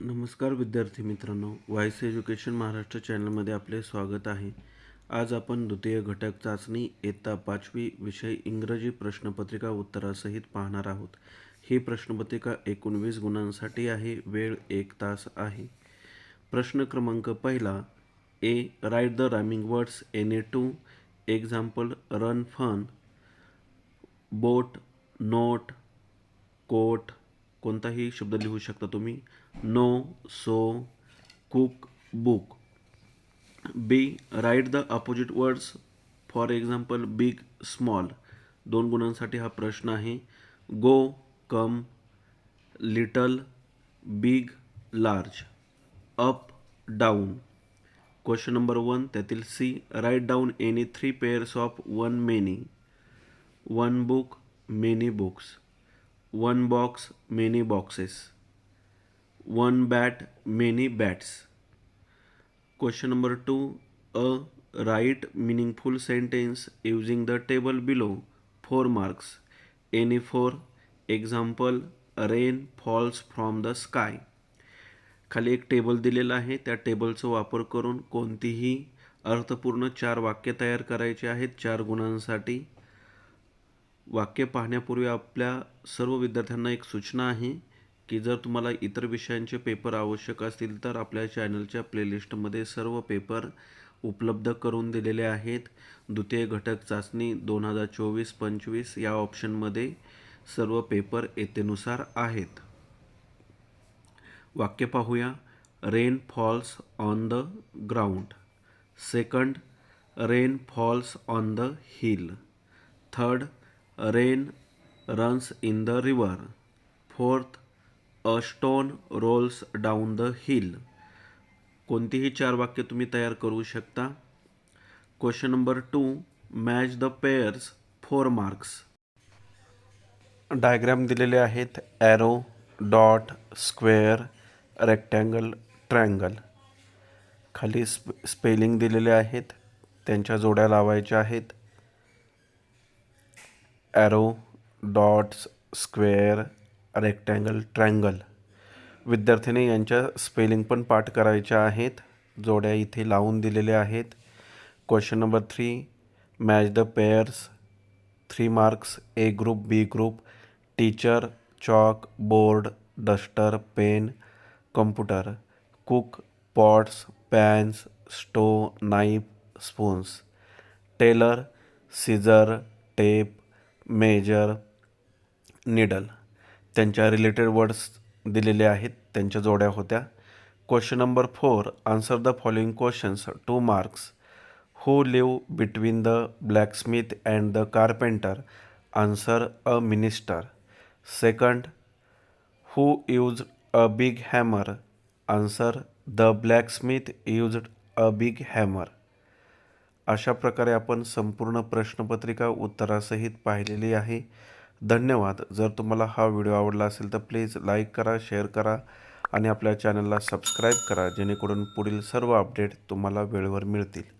नमस्कार विद्यार्थी मित्रांनो वायस एज्युकेशन महाराष्ट्र चॅनलमध्ये आपले स्वागत आहे. आज आपण द्वितीय घटक चाचणी इयत्ता पाचवी विषय इंग्रजी प्रश्नपत्रिका उत्तरासहित पाहणार आहोत. ही प्रश्नपत्रिका एकोणवीस गुणांसाठी आहे वेळ एक तास आहे. प्रश्न क्रमांक पहिला A write the rhyming words any two example run fun boat note coat कोणताही शब्द लिहू शकता तुम्ही. No so cook book B write the opposite words for example big small दोन गुणांसाठी हा प्रश्न आहे. Go come little big large up down question number one त्यातील C write down any three pairs of one many one book many books one box many boxes one bat many bats question number two A write meaningful sentence using the table below four marks any four example rain falls from the sky खाली एक table दिलेला आहे. त्या टेबलचा वापर करून कोणतीही अर्थपूर्ण चार वाक्य तयार करायची आहेत चार गुणांसाठी. वाक्य पाहण्यापूर्वी आपल्या सर्व विद्यार्थ्यांना एक सूचना आहे की जर तुम्हाला इतर विषयांचे पेपर आवश्यक असतील तर आपल्या चॅनलच्या प्लेलिस्टमध्ये सर्व पेपर उपलब्ध करून दिलेले आहेत. द्वितीय घटक चाचणी दोन हजार चोवीस पंचवीस या ऑप्शनमध्ये सर्व पेपर येतेनुसार आहेत. वाक्य पाहूया. Rain falls on the ground. Second rain falls on the hill. Third rain runs in the river fourth a stone rolls down the hill कोणतीही चार वाक्य तुम्ही तयार करू शकता. Question number two match the pairs four marks diagram दिलेले आहेत arrow dot square rectangle triangle खाली स्प स्पेलिंग दिलेले आहेत त्यांच्या जोड्या लावायच्या आहेत. Arrow dots square rectangle triangle विद्यार्थ्यांनी स्पेलिंग पाठ आहेत. जोड्या इथे लावून दिलेल्या आहेत. Question number three match the pairs three marks A group B group teacher chalk board duster pen computer cook pots pans stove knife spoons tailor scissor tape measure needle त्यांच्या related words दिलेले आहेत त्यांच्या जोड्या होत्या. Question number four answer the following questions two marks who live between the blacksmith and the carpenter answer a minister second who use a big hammer answer the blacksmith used a big hammer अशा प्रकारे आपण संपूर्ण प्रश्नपत्रिका उत्तरासहित पाहिलेली आहे. धन्यवाद. जर तुम्हाला हा व्हिडिओ आवडला असेल तर प्लीज लाईक करा शेअर करा आणि आपल्या चॅनलला सबस्क्राईब करा जेणेकरून पुढील सर्व अपडेट तुम्हाला वेळेवर मिळतील.